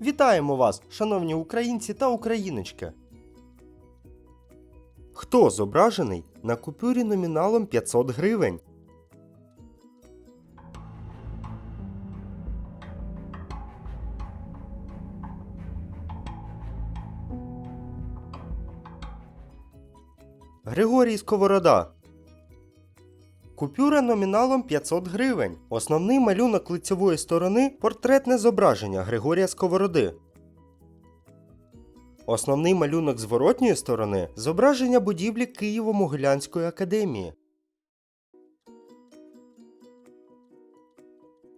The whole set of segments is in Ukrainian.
Вітаємо вас, шановні українці та україночки. Хто зображений на купюрі номіналом 500 гривень? Григорій Сковорода. Купюра номіналом 500 гривень. Основний малюнок лицевої сторони портретне зображення Григорія Сковороди. Основний малюнок зворотньої сторони зображення будівлі Києво-Могилянської академії.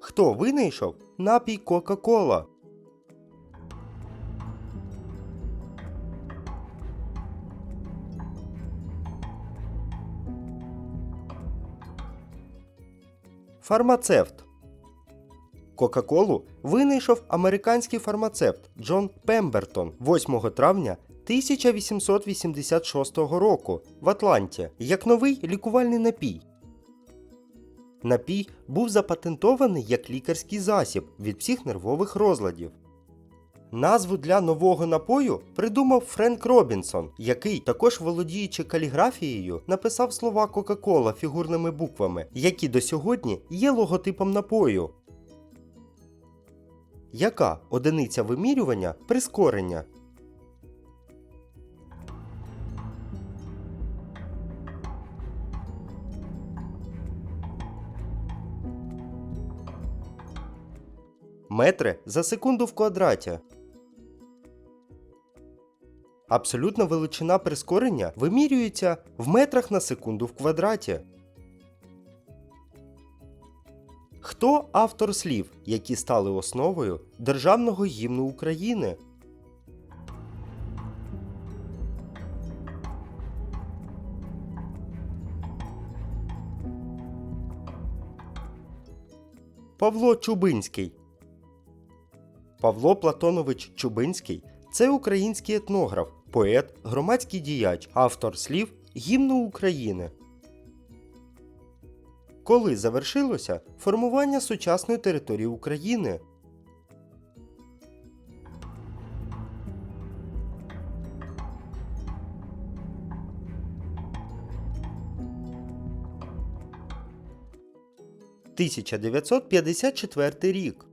Хто винайшов напій Кока-Кола? Фармацевт. Кока-Колу винайшов американський фармацевт Джон Пембертон 8 травня 1886 року в Атланті як новий лікувальний напій. Напій був запатентований як лікарський засіб від всіх нервових розладів. Назву для нового напою придумав Френк Робінсон, який, також володіючи каліграфією, написав слова Кока-Кола фігурними буквами, які до сьогодні є логотипом напою. Яка одиниця вимірювання прискорення? Метри за секунду в квадраті. Абсолютна величина прискорення вимірюється в метрах на секунду в квадраті. Хто автор слів, які стали основою Державного гімну України? Павло Чубинський. Павло Платонович Чубинський це український етнограф, поет, громадський діяч, автор слів гімну України. Коли завершилося формування сучасної території України? «1954 рік.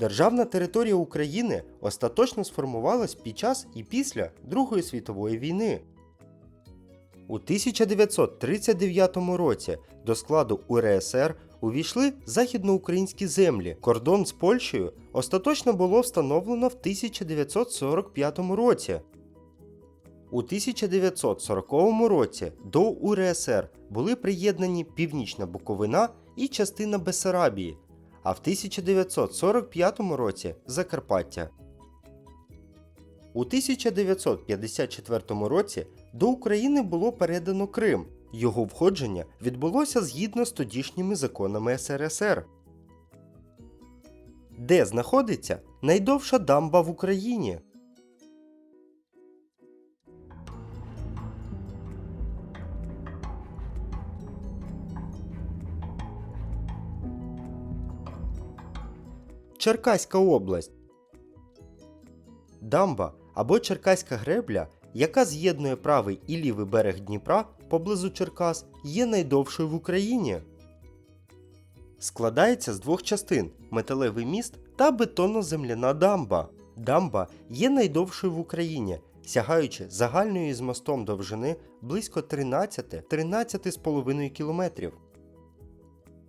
Державна територія України остаточно сформувалась під час і після Другої світової війни. У 1939 році до складу УРСР увійшли західноукраїнські землі. Кордон з Польщею остаточно було встановлено в 1945 році. У 1940 році до УРСР були приєднані Північна Буковина і частина Бесарабії, а в 1945 році Закарпаття. У 1954 році до України було передано Крим. Його входження відбулося згідно з тодішніми законами СРСР. Де знаходиться найдовша дамба в Україні? Черкаська область. Дамба або Черкаська гребля, яка з'єднує правий і лівий берег Дніпра поблизу Черкас, є найдовшою в Україні. Складається з двох частин металевий міст та бетонно-земляна дамба. Дамба є найдовшою в Україні, сягаючи загальної з мостом довжини близько 13-13,5 кілометрів.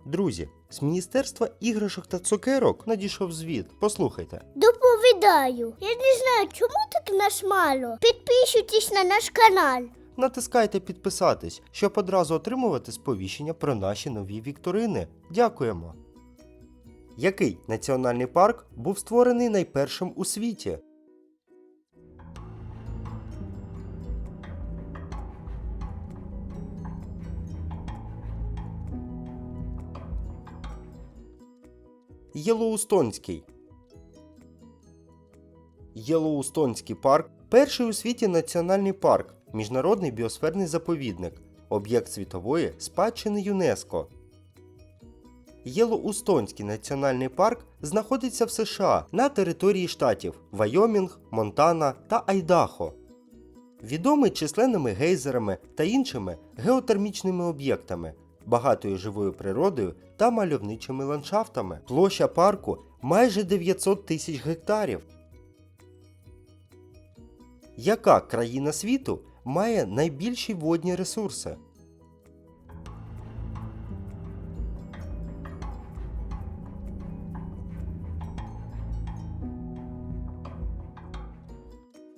Друзі, з Міністерства іграшок та цукерок надійшов звіт. Послухайте. Доповідаю. Я не знаю, чому так нас мало. Підпишітесь на наш канал. Натискайте підписатись, щоб одразу отримувати сповіщення про наші нові вікторини. Дякуємо. Який національний парк був створений найпершим у світі? Єлоустонський. Єлоустонський парк перший у світі національний парк, міжнародний біосферний заповідник, об'єкт світової спадщини ЮНЕСКО. Єлоустонський національний парк знаходиться в США на території штатів Вайомінг, Монтана та Айдахо. Відомий численними гейзерами та іншими геотермічними об'єктами, багатою живою природою та мальовничими ландшафтами. Площа парку майже 900 тисяч гектарів. Яка країна світу має найбільші водні ресурси?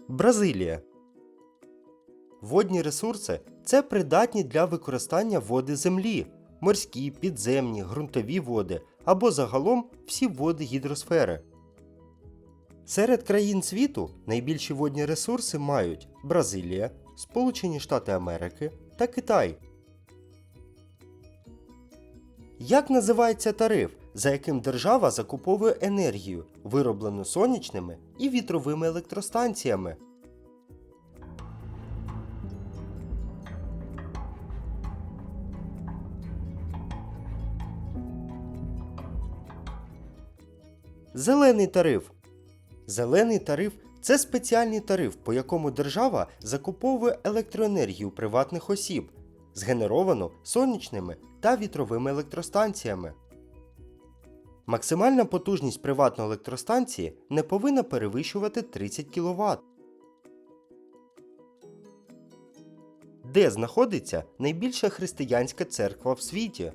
Бразилія. Водні ресурси це придатні для використання води землі, морські, підземні, ґрунтові води або загалом всі води гідросфери. Серед країн світу найбільші водні ресурси мають Бразилія, Сполучені Штати Америки та Китай. Як називається тариф, за яким держава закуповує енергію, вироблену сонячними і вітровими електростанціями? Зелений тариф. Зелений тариф це спеціальний тариф, по якому держава закуповує електроенергію приватних осіб, згенеровану сонячними та вітровими електростанціями. Максимальна потужність приватної електростанції не повинна перевищувати 30 кВт. Де знаходиться найбільша християнська церква в світі?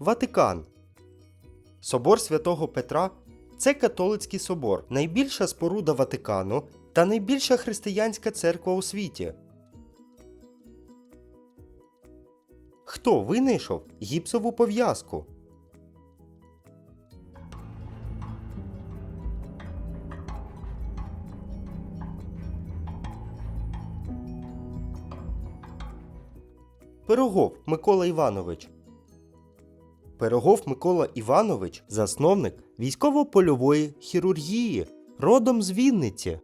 Ватикан. Собор Святого Петра це католицький собор, найбільша споруда Ватикану та найбільша християнська церква у світі. Хто винайшов гіпсову пов'язку? Пирогов Микола Іванович. Пирогов Микола Іванович засновник військово-польової хірургії, родом з Вінниці.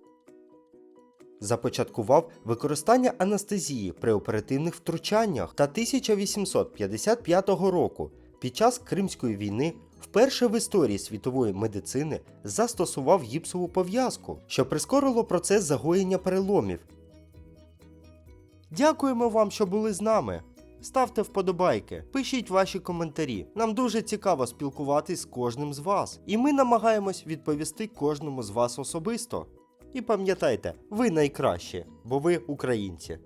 Започаткував використання анестезії при оперативних втручаннях та 1855 року під час Кримської війни вперше в історії світової медицини застосував гіпсову пов'язку, що прискорило процес загоєння переломів. Дякуємо вам, що були з нами. Ставте вподобайки, пишіть ваші коментарі. Нам дуже цікаво спілкуватись з кожним з вас, і ми намагаємось відповісти кожному з вас особисто. І пам'ятайте, ви найкращі, бо ви українці.